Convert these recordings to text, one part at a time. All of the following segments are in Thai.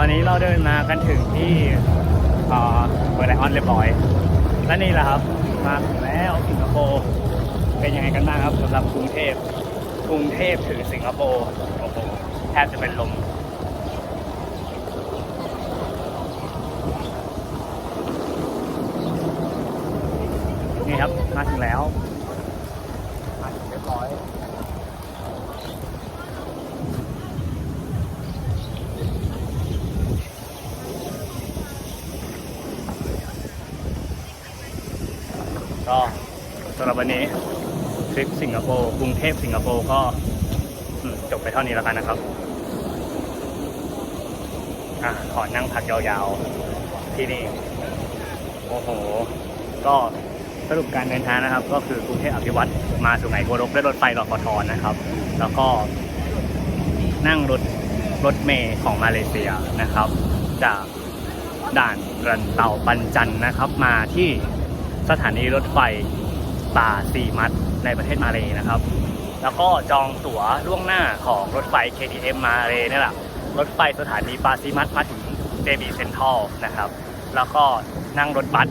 ตอนนี้เราเดินมากันถึงที่เอ่อเบอร์ไลออนเรียบร้อย และนี่แหละครับ มาถึงแล้วสิงคโปร์เป็นยังไงกันบ้างครับสำหรับกรุงเทพกรุงเทพถึงสิงคโปร์โอ้โหแทบจะเป็นลมนี่ครับมาถึงแล้วมาถึงเรียบร้อย ก็สำหรับวันนี้ทริปสิงคโปร์กรุงเทพสิงคโปร์ก็จบไปเท่านี้แล้วกันนะครับอะขอนั่งพักยาวๆที่นี่ โอ้โห ก็สรุปการเดินทางนะครับ ก็คือกรุงเทพอภิวัตรมาสุไหงโกลกด้วยรถไฟรอฟทอนะครับ แล้วก็นั่งรถรถเมย์ของมาเลเซียนะครับ จากด่านรันเตาปันจันนะครับมาที่ สถานีรถไฟป่าสีมัดในประเทศมาเลยนะครับ แล้วก็จองตั๋วล่วงหน้าของรถไฟ KTM มาเลยนี่แหละรถไฟสถานีปาซีมัดมาถึงเจบีเซ็นทรัลนะครับ แล้วก็นั่งรถบัส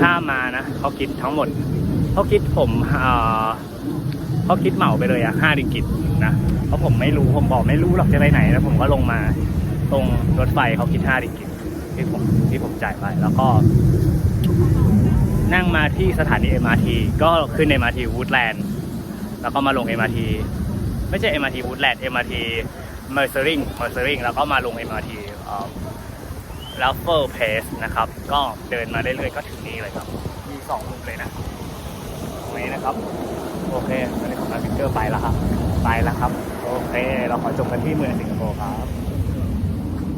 ข้ามมานะเขาคิดทั้งหมดเขาคิดผมเอ่อเขาคิดเหมาไปเลยอะห้าดิกิตนะเพราะผมไม่รู้ผมบอกไม่รู้หรอกจะไปไหนแล้วผมก็ลงมาตรงรถไฟเขาคิดห้าดิกิตที่ผมที่ผมจ่ายไปแล้วก็ นั่งมาที่สถานี MRT ก็ขึ้น MRT Woodland แล้วก็มาลง MRT ไม่ใช่ MRT Woodland MRT Mercering Mercering แล้วก็มาลง MRT เอ่อ Raffle Place นะครับ ก็เดินมาเรื่อยๆก็ถึงนี่เลยครับ มีสองมุมเลยนะตรงนี้นะครับ โอเคตอนนี้ของนักฟิเกอร์ไปแล้วครับ ไปแล้วครับ โอเค เราขอจบกันที่เมืองสิงคโปร์ครับ